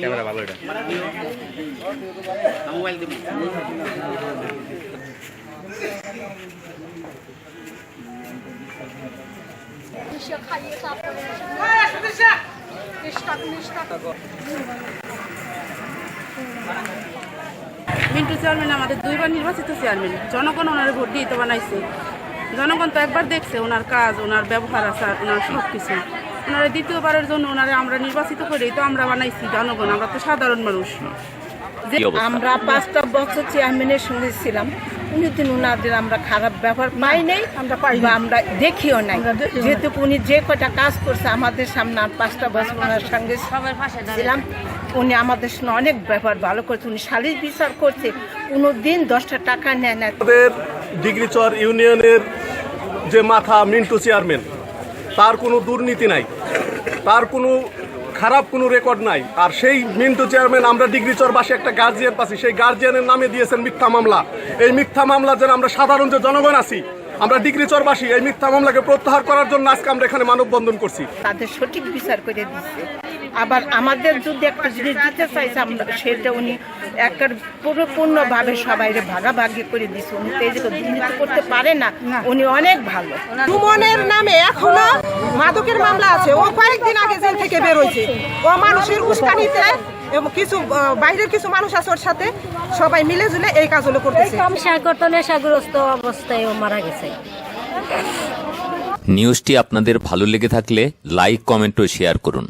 Camera ভালো এটা। Mobile দিব খাইয়ে তারপরে নিষ্ঠা নিষ্ঠা। মিন্টু চেয়ারম্যান আমাদের দুইবার নির্বাচিত চেয়ারম্যান। জনগণ ওনার ভোট দিয়ে তো বানাইছে। জনগণ তো একবার দেখছে ওনার কাজ ওনার ব্যবহার আচার ওনার সব কিছু ওনারা দ্বিতীয়বারের জন্য ওনারা আমরা নির্বাচিত করেই তো আমরা বানাইছি জনগণ আমরা তো সাধারণ মানুষ। আমরা পাঁচটা বছর চেয়ারম্যানের সঙ্গে ছিলাম উনিদিন ওনাদের আমরা খারাপ ব্যবহার পাই নাই আমরা পাই আমরা দেখিও নাই। যেহেতু উনি যে কটা কাজ করছে আমাদের সামনে আর পাঁচটা বছর ওনার সঙ্গে ছিলাম। উনি আমাদের সঙ্গে অনেক ব্যবহার ভালো করছে। উনি সালিশ বিচার করছে কোনো দিন দশটা টাকা নেয় না। আমাদের ডিগ্রিচর ইউনিয়নের যে মাথা মিন্টু চেয়ারম্যান তার কোনো দুর্নীতি নাই। তার কোনো খারাপ কোনো রেকর্ড নাই। আর সেই মিন্টু চেয়ারম্যান আমরা ডিগ্রিচর বাসে একটা গার্জিয়ান পাচ্ছি। সেই গার্জিয়ানের নামে দিয়েছেন মিথ্যা মামলা। এই মিথ্যা মামলা যেন আমরা সাধারণ যে জনগণ আছি আমরা ডিগ্রি ডিগ্রিচরবাসী এই মিথ্যা মামলাকে প্রত্যাহার করার জন্য আজকে আমরা এখানে মানববন্ধন করছি। তাদের সঠিক বিচার করে দিচ্ছে আবার আমাদের যদি একটা জিনিস দিতে চাইছে আমরা সেটা উনি একটা পুরোপূর্ণভাবে সবাই ভাগাভাগি করে দিচ্ছে উনি তো এই যে দুর্নীতি করতে পারে না উনি অনেক ভালো। সুমনের নামে এখনও মাদকের মামলা আছে। ও কয়েকদিন আগে জেল থেকে বেরোয়ছে ও মানুষের উস্কানিতে এবং কিছু আহ, বাইরের কিছু মানুষ আছে ওর সাথে সবাই মিলে জুলে এই কাজগুলো করতেছে। করতো নেশাগ্রস্ত অবস্থায় ও মারা গেছে। নিউজটি আপনাদের ভালো লেগে থাকলে লাইক কমেন্ট ও শেয়ার করুন।